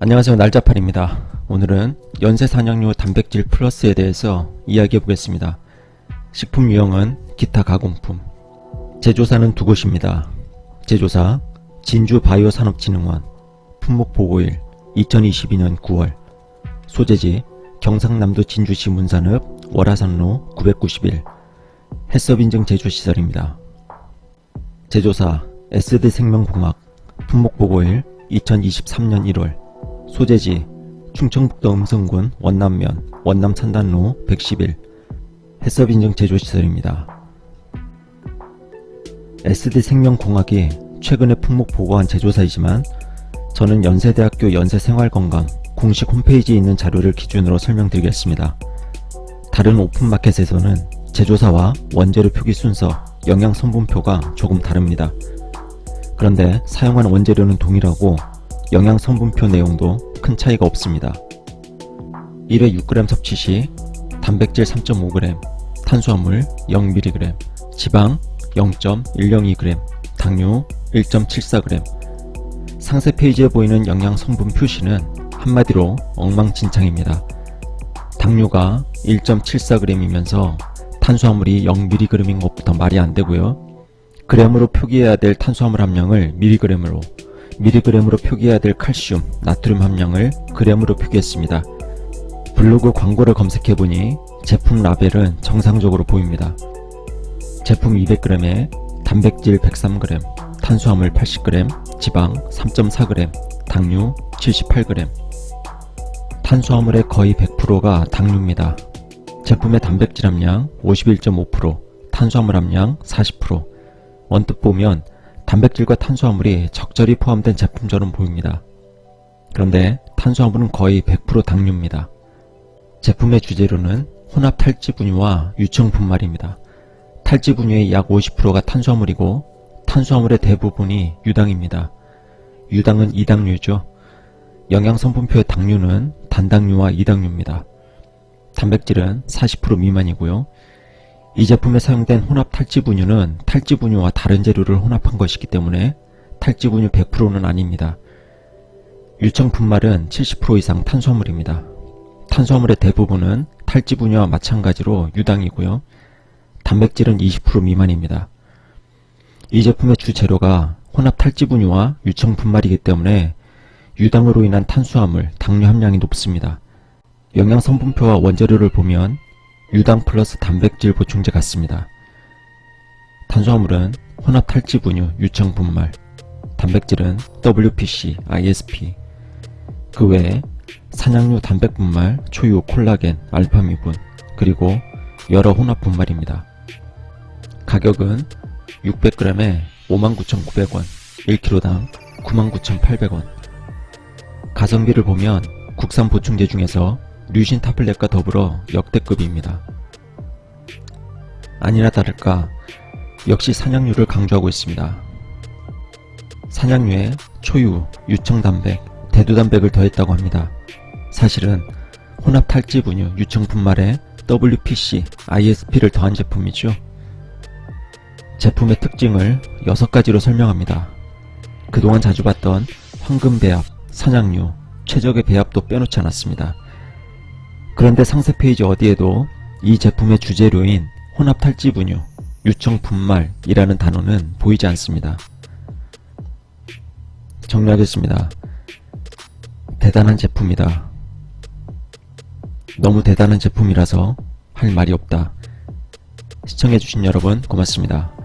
안녕하세요 날짜팔입니다. 오늘은 연쇄 산양류 단백질 플러스에 대해서 이야기해 보겠습니다. 식품 유형은 기타 가공품. 제조사는 두 곳입니다. 제조사 진주바이오산업진흥원 품목보고일 2022년 9월 소재지 경상남도 진주시 문산읍 월화산로 991 해썹인증 제조시설입니다. 제조사 SD생명공학 품목보고일 2023년 1월 소재지 충청북도 음성군 원남면 원남 산단로 111 해썹 인증 제조시설입니다. SD생명공학이 최근에 품목 보고한 제조사이지만 저는 연세대학교 연세생활건강 공식 홈페이지에 있는 자료를 기준으로 설명드리겠습니다. 다른 오픈마켓에서는 제조사와 원재료 표기 순서, 영양 성분표가 조금 다릅니다. 그런데 사용한 원재료는 동일하고 영양 성분표 내용도 큰 차이가 없습니다. 1회 6g 섭취 시 단백질 3.5g, 탄수화물 0mg, 지방 0.102g, 당류 1.74g. 상세 페이지에 보이는 영양 성분 표시는 한마디로 엉망진창입니다. 당류가 1.74g이면서 탄수화물이 0mg인 것부터 말이 안 되고요. 그램으로 표기해야 될 탄수화물 함량을 미리그램으로, 미리그램으로 표기해야 될 칼슘, 나트륨 함량을 그램으로 표기했습니다. 블로그 광고를 검색해보니 제품 라벨은 정상적으로 보입니다. 제품 200g에 단백질 103g, 탄수화물 80g, 지방 3.4g, 당류 78g. 탄수화물의 거의 100%가 당류입니다. 제품의 단백질 함량 51.5%, 탄수화물 함량 40%. 언뜻 보면 단백질과 탄수화물이 적절히 포함된 제품처럼 보입니다. 그런데 탄수화물은 거의 100% 당류입니다. 제품의 주재료는 혼합 탈지 분유와 유청 분말입니다. 탈지 분유의 약 50%가 탄수화물이고 탄수화물의 대부분이 유당입니다. 유당은 이당류죠. 영양 성분표의 당류는 단당류와 이당류입니다. 단백질은 40% 미만이고요. 이 제품에 사용된 혼합 탈지 분유는 탈지 분유와 다른 재료를 혼합한 것이기 때문에 탈지 분유 100%는 아닙니다. 유청 분말은 70% 이상 탄수화물입니다. 탄수화물의 대부분은 탈지 분유와 마찬가지로 유당이고요. 단백질은 20% 미만입니다. 이 제품의 주 재료가 혼합 탈지 분유와 유청 분말이기 때문에 유당으로 인한 탄수화물, 당류 함량이 높습니다. 영양 성분표와 원재료를 보면 유당 플러스 단백질 보충제 같습니다. 탄수화물은 혼합 탈지 분유, 유청 분말, 단백질은 WPC, ISP, 그 외에 산양류 단백 분말, 초유, 콜라겐, 알파 미분, 그리고 여러 혼합 분말입니다. 가격은 600g에 59,900원, 1kg당 99,800원. 가성비를 보면 국산 보충제 중에서 류신 타블렛과 더불어 역대급입니다. 아니나 다를까 역시 산양류를 강조하고 있습니다. 산양류에 초유, 유청단백, 대두단백을 더했다고 합니다. 사실은 혼합 탈지 분유, 유청 분말에 WPC, ISP를 더한 제품이죠. 제품의 특징을 6가지로 설명합니다. 그동안 자주 봤던 황금 배합, 산양류, 최적의 배합도 빼놓지 않았습니다. 그런데 상세 페이지 어디에도 이 제품의 주재료인 혼합 탈지 분유, 유청 분말이라는 단어는 보이지 않습니다. 정리하겠습니다. 대단한 제품이다. 너무 대단한 제품이라서 할 말이 없다. 시청해주신 여러분 고맙습니다.